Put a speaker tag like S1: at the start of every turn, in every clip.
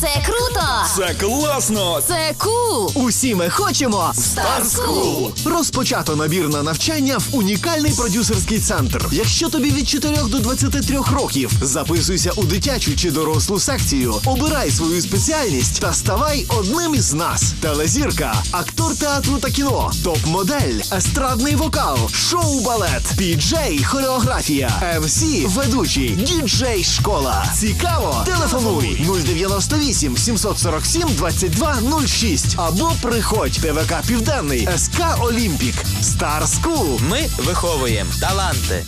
S1: Це круто!
S2: Це класно!
S1: Це кул!
S3: Усі ми хочемо
S1: Star School!
S3: Розпочато набір на навчання в унікальний продюсерський центр. Якщо тобі від 4 до 23 років, записуйся у дитячу чи дорослу секцію, обирай свою спеціальність та ставай одним із нас. Телезірка, актор театру та кіно, топ-модель, естрадний вокал, шоу-балет, піджей, хореографія, МС, ведучий, діджей школа. Цікаво? Телефонуй 098 747 22 06 або приходь ТВК Південний СК Олімпік Стар Скул.
S4: Ми виховуємо таланти.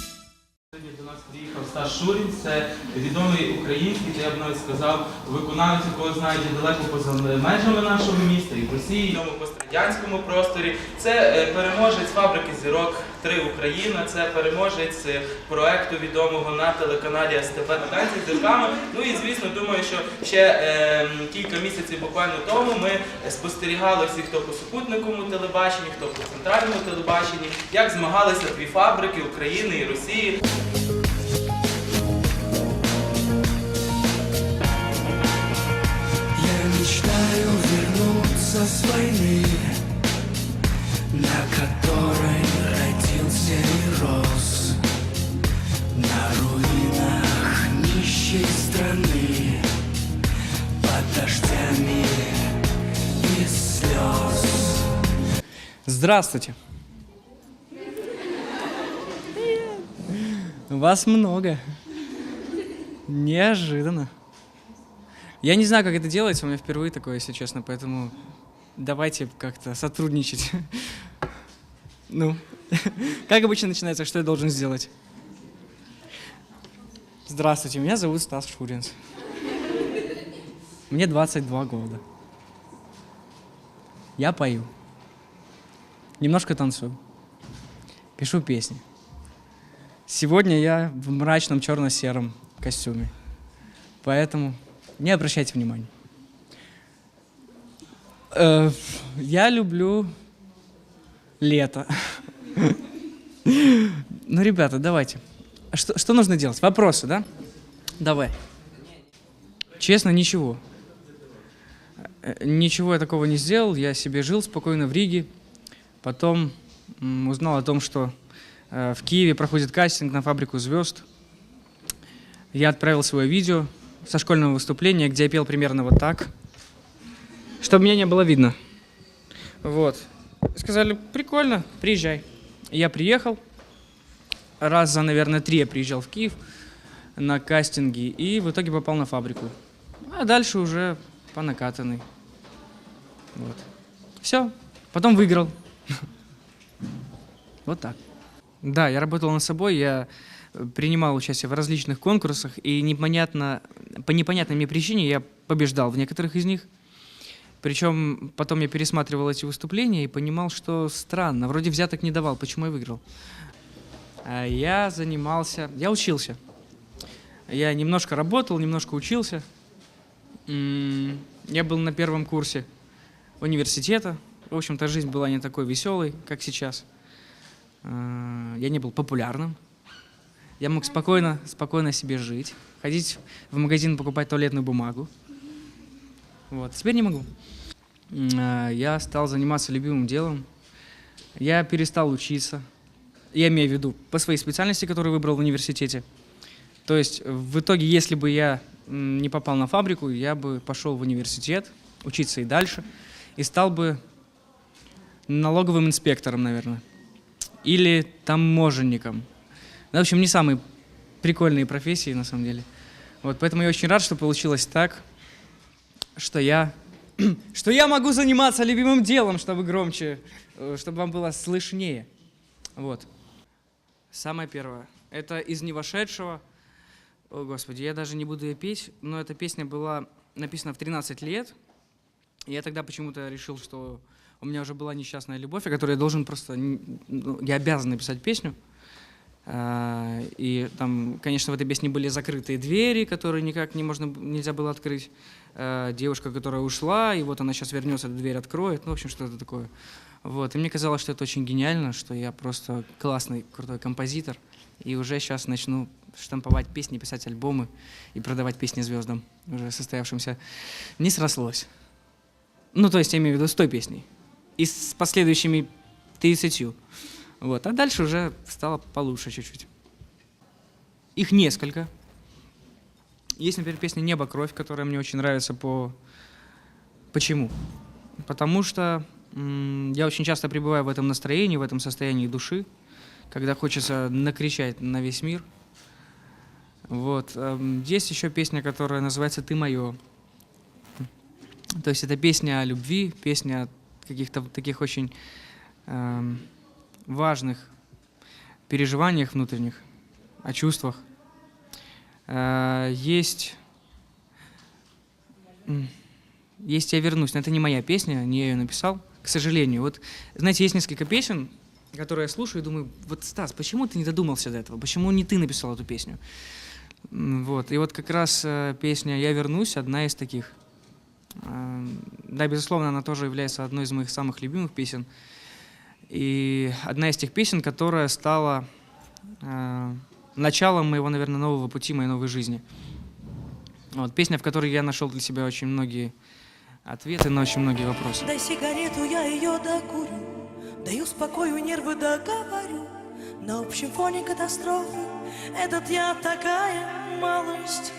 S5: Стас Шурін, це відомий український, я б навіть сказав, виконавець, якого знають далеко поза межами нашого міста, і в Росії, і в пострадянському просторі. Це е, переможець фабрики зірок 3 Україна, це переможець е, проекту відомого на телеканалі СТП на танці з зірками. Ну і звісно, думаю, що ще е, кілька місяців буквально тому ми спостерігали всі, хто по супутниковому телебаченні, хто по центральному телебаченні, як змагалися дві фабрики України і Росії.
S6: Вернуться с войны, на которой родился и рос, на руинах нищей страны, под дождями и слез.
S7: Здравствуйте. Вас много. Неожиданно. Я не знаю, как это делается, у меня впервые такое, если честно, поэтому давайте как-то сотрудничать. Ну, как обычно начинается, что я должен сделать? Здравствуйте, меня зовут Стас Шуринс. Мне 22 года. Я пою. Немножко танцую. Пишу песни. Сегодня я в мрачном черно-сером костюме. Поэтому не обращайте внимания. Э, я люблю лето. Ну, ребята, давайте. Что, что нужно делать? Вопросы, да? Давай. Честно, ничего. Э, Ничего я такого не сделал. Я себе жил спокойно в Риге. Потом узнал о том, что э, в Киеве проходит кастинг на фабрику звезд. Я отправил свое видео со школьного выступления, где я пел примерно вот так, чтобы меня не было видно. Вот. Сказали, прикольно, приезжай. Я приехал. Раз за, наверное, три я приезжал в Киев на кастинги и в итоге попал на фабрику. А дальше уже по накатанной. Вот. Все. Потом выиграл. Вот так. Да, я работал над собой, я э, принимал участие в различных конкурсах, и непонятно, по непонятной мне причине я побеждал в некоторых из них. Причем потом я пересматривал эти выступления и понимал, что странно, вроде взяток не давал, почему я выиграл. А Я занимался, я учился. Я немножко работал, немножко учился. Я был на первом курсе университета. В общем-то, жизнь была не такой веселой, как сейчас. А, Я не был популярным. Я мог спокойно, спокойно себе жить, ходить в магазин покупать туалетную бумагу. Вот. Теперь не могу. А, Я стал заниматься любимым делом. Я перестал учиться. Я имею в виду по своей специальности, которую выбрал в университете. То есть в итоге, если бы я не попал на фабрику, я бы пошел в университет, учиться и дальше, и стал бы налоговым инспектором, наверное. Или таможенником. В общем, не самые прикольные профессии, на самом деле. Вот, поэтому я очень рад, что получилось так, что я, что я могу заниматься любимым делом, чтобы громче, э, чтобы вам было слышнее. Вот. Самое первое. Это из невошедшего. О, Господи, я даже не буду ее петь, но эта песня была написана в 13 лет. Я тогда почему-то решил, что у меня уже была несчастная любовь, о которой я должен просто... ну, Я обязан написать песню. А, И там, конечно, в этой песне были закрытые двери, которые никак не можно, нельзя было открыть. А, Девушка, которая ушла, и вот она сейчас вернется, эту дверь откроет. Ну, в общем, что-то такое. Вот. И мне казалось, что это очень гениально, что я просто классный, крутой композитор. И уже сейчас начну штамповать песни, писать альбомы и продавать песни звездам, уже состоявшимся. Не срослось. Ну, то есть, я имею в виду с той песней. И с последующими 30. Вот. А дальше уже стало получше чуть-чуть. Их несколько. Есть, например, песня «Небо, кровь», которая мне очень нравится по... Почему? Потому что я очень часто пребываю в этом настроении, в этом состоянии души, когда хочется накричать на весь мир. Вот. эм, Есть еще песня, которая называется «Ты мое». То есть это песня о любви, песня о каких-то таких очень эм, важных переживаниях внутренних, о чувствах. Э, Есть... Есть «Я вернусь», но это не моя песня, не я ее написал, к сожалению. Вот, знаете, есть несколько песен, которые я слушаю и думаю, вот, Стас, почему ты не додумался до этого? Почему не ты написал эту песню? Вот, и вот как раз э, песня «Я вернусь» одна из таких. Э, Да, безусловно, она тоже является одной из моих самых любимых песен. И одна из тех песен, которая стала э, началом моего, наверное, нового пути, моей новой жизни. Вот, песня, в которой я нашел для себя очень многие ответы на очень многие вопросы.
S2: Дай сигарету, я ее докурю Даю спокою, нервы договорю На общем фоне катастрофы Этот я такая малость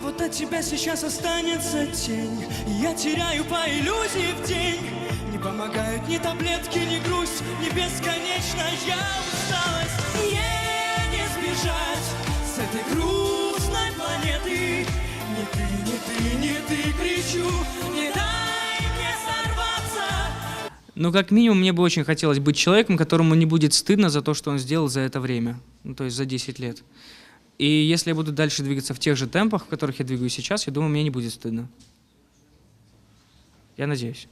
S6: Вот от тебя сейчас останется тень Я теряю по иллюзии в день Не помогают ни таблетки, ни грусть Ни бесконечная усталость Мне не сбежать с этой грустной планеты Не ты, не ты, не ты, кричу Не дай мне сорваться
S7: Ну, как минимум, мне бы очень хотелось быть человеком, которому не будет стыдно за то, что он сделал за это время, ну, то есть за 10 лет. И если я буду дальше двигаться в тех же темпах, в которых я двигаюсь сейчас, я думаю, мне не будет стыдно. Я надеюсь.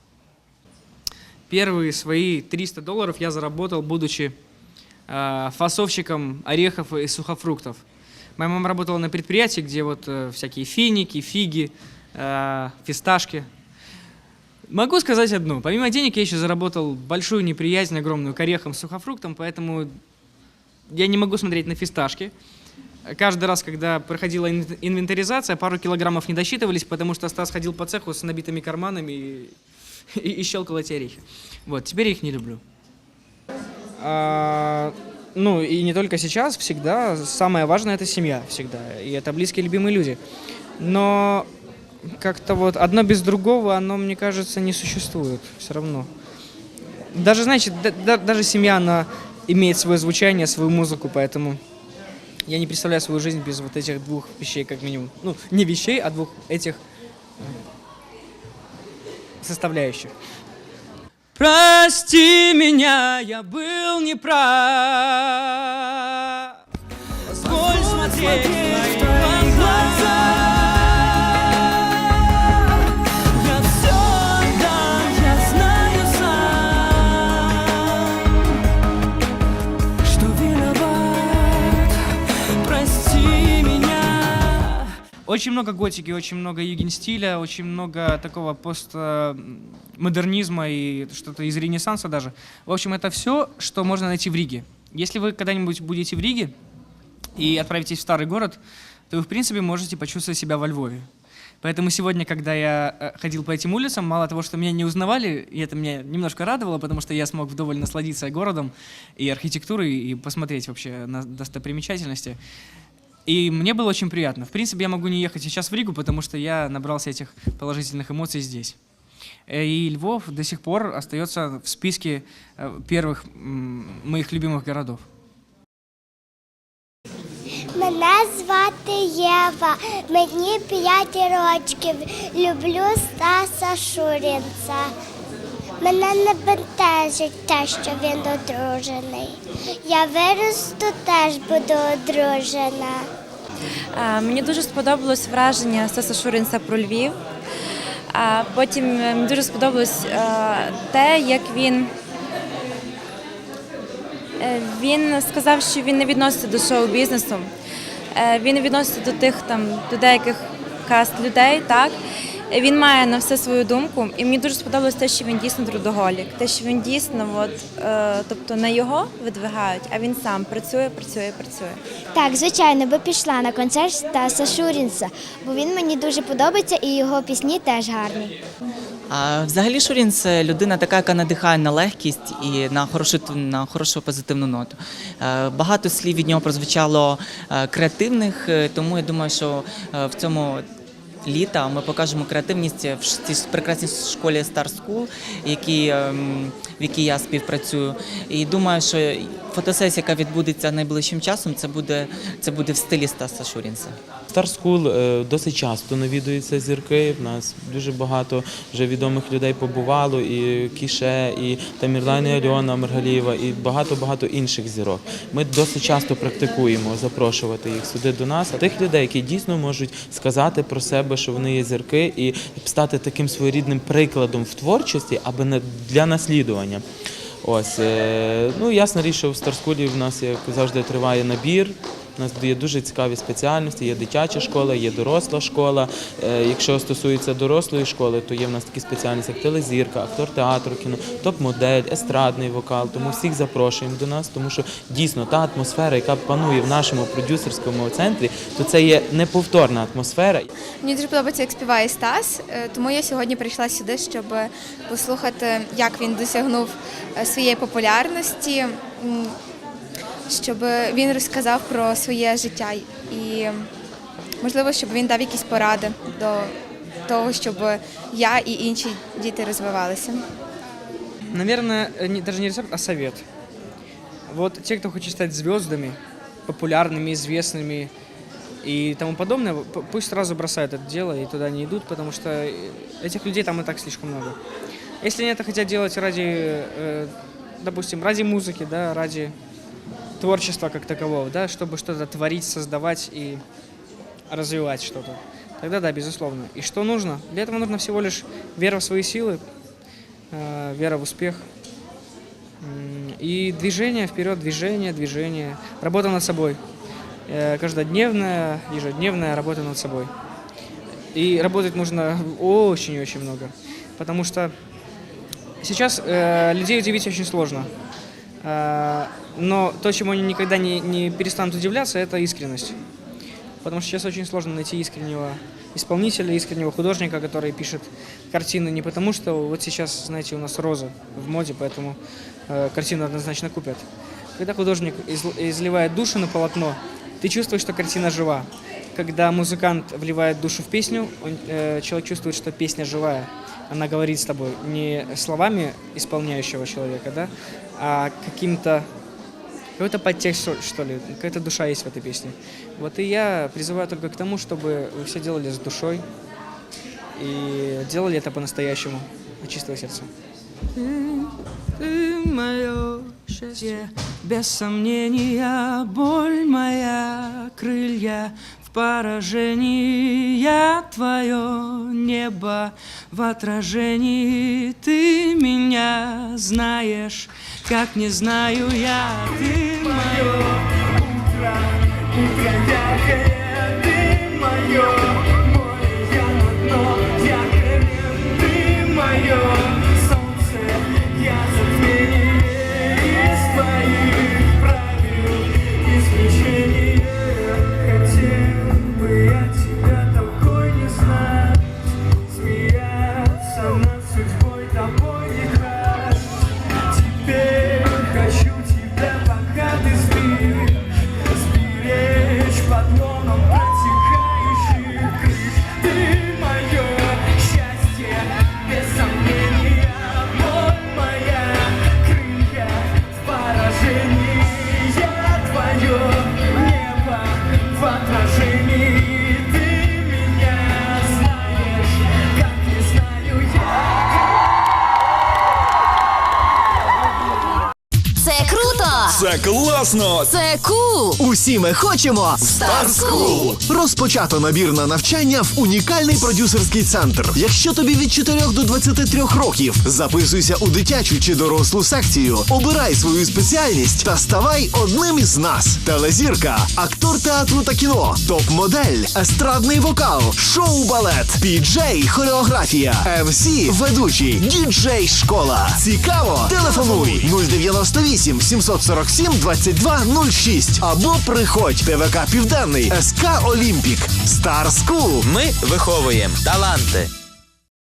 S7: Первые свои 300 долларов я заработал, будучи э, фасовщиком орехов и сухофруктов. Моя мама работала на предприятии, где вот э, всякие финики, фиги, э, фисташки. Могу сказать одно. Помимо денег я еще заработал большую неприязнь огромную к орехам, сухофруктам, поэтому я не могу смотреть на фисташки. Каждый раз, когда проходила ин- инвентаризация, пару килограммов не досчитывались, потому что Стас ходил по цеху с набитыми карманами и, и, и щелкал эти орехи. Вот, теперь я их не люблю. А, ну, и не только сейчас, всегда. Самое важное – это семья всегда. И это близкие, любимые люди. Но как-то вот одно без другого, оно, мне кажется, не существует все равно. Даже, знаете, да- да- даже семья, она имеет свое звучание, свою музыку, поэтому я не представляю свою жизнь без вот этих двух вещей, как минимум. Ну, не вещей, а двух этих составляющих. Прости меня, я был неправ. Боль смотреть в Очень много готики, очень много юген-стиля, очень много такого постмодернизма и что-то из Ренессанса даже. В общем, это все, что можно найти в Риге. Если вы когда-нибудь будете в Риге и отправитесь в старый город, то вы, в принципе, можете почувствовать себя во Львове. Поэтому сегодня, когда я э, ходил по этим улицам, мало того, что меня не узнавали, и это меня немножко радовало, потому что я смог вдоволь насладиться городом и архитектурой, и посмотреть вообще на достопримечательности. И мне было очень приятно. В принципе, я могу не ехать сейчас в Ригу, потому что я набрался этих положительных эмоций здесь. Э, И Львов до сих пор остается в списке э, первых м, моих любимых городов.
S8: Мене звати Єва, мені 5 років. Люблю Стаса Шурінця. Мене не бентежить те, що він одружений. Я виросту, теж буду одружена.
S9: Е, Мені дуже сподобалось враження Стаса Шуринця про Львів. А потім е, мені дуже сподобалось е, те, як він. е, Він сказав, що він не відноситься до шоу-бізнесу. Е, Він не відноситься до тих там до деяких каст людей, так Він має на все свою думку, і мені дуже сподобалось те, що він дійсно трудоголік, те, що він дійсно, от, е, тобто не його видвигають, а він сам працює, працює, працює.
S8: Так, звичайно, би пішла на концерт Стаса Шурінса, бо він мені дуже подобається і його пісні теж гарні.
S10: А взагалі Шурін це людина така, яка надихає на легкість і на хорошу на хорошу позитивну ноту. Е, Багато слів від нього прозвучало е, креативних, е, тому я думаю, що в цьому літа ми покажемо креативність в ш- цій прекрасній школі Star School, які, ем, в якій я співпрацюю. І думаю, що фотосесія, яка відбудеться найближчим часом, це буде це буде в стилі Стаса Шурінса.
S5: Star School е, досить часто навідуються зірки. В нас дуже багато вже відомих людей побувало, і Кіше, і Тамірлайн і Альона Маргалієва, і багато-багато інших зірок. Ми досить часто практикуємо запрошувати їх сюди до нас. Тих людей, які дійсно можуть сказати про себе, що вони є зірки, і стати таким своєрідним прикладом в творчості, аби для наслідування. Ось, е, ну ясна річ, що в Старскулі в нас, як завжди, триває набір. У нас є дуже цікаві спеціальності, є дитяча школа, є доросла школа. Е, Якщо стосується дорослої школи, то є в нас такі спеціальності, як телезірка, актор театру, кіно, топ-модель, естрадний вокал. Тому всіх запрошуємо до нас, тому що дійсно та атмосфера, яка панує в нашому продюсерському центрі, то це є неповторна атмосфера.
S11: Мені дуже подобається, як співає Стас, е, тому я сьогодні прийшла сюди, щоб послухати, як він досягнув е, своєї популярності, щоб він розказав про своє життя і, можливо, щоб він дав якісь поради до того, щоб я і інші діти розвивалися.
S7: Наверное, э, не- даже не рецепт, а совет. Вот те, кто хочет стать звездами, популярными, известными и тому подобное, п- пусть сразу бросают это дело и туда не идут, потому что э, этих людей там и так слишком много. Если они это хотят делать ради, э, допустим, ради музыки, да, ради творчества как такового, да, чтобы что-то творить, создавать и развивать что-то, тогда да, безусловно. И что нужно? Для этого нужно всего лишь вера в свои силы, э, вера в успех. И движение вперед, движение, движение. Работа над собой. Э, Каждодневная, ежедневная работа над собой. И работать нужно очень-очень много. Потому что сейчас э, людей удивить очень сложно. Э, но то, чему они никогда не, не перестанут удивляться, это искренность. Потому что сейчас очень сложно найти искреннего исполнителя, искреннего художника, который пишет картины не потому, что вот сейчас, знаете, у нас роза в моде, поэтому э, картину однозначно купят. Когда художник изл- изливает душу на полотно, ты чувствуешь, что картина жива. Когда музыкант вливает душу в песню, он, э, человек чувствует, что песня живая. Она говорит с тобой не словами исполняющего человека, да, а каким-то какой-то подтекст, что- ли, какая-то душа есть в этой песне. Вот и я призываю только к тому, чтобы вы все делали с душой и делали это по-настоящему, от чистого сердца. Ты мое счастье, без сомнения, боль моя, крылья поражении, я твое небо в отражении, ты меня знаешь, как не знаю я, ты мое утро, утро яркое, ты мое море, я на дно,
S1: Класно! Це кул!
S3: Усі ми хочемо
S1: Star School!
S3: Розпочато набір на навчання в унікальний продюсерський центр. Якщо тобі від 4 до 23 років, записуйся у дитячу чи дорослу секцію, обирай свою спеціальність та ставай одним із нас. Телезірка, актор театру та кіно, топ-модель, естрадний вокал, шоу-балет, піджей, хореографія, МС, ведучий, діджей школа. Цікаво? Телефонуй 098 747 22 06 або приходь ТВК Південний СК Олімпік Стар Скул.
S4: Ми виховуємо таланти.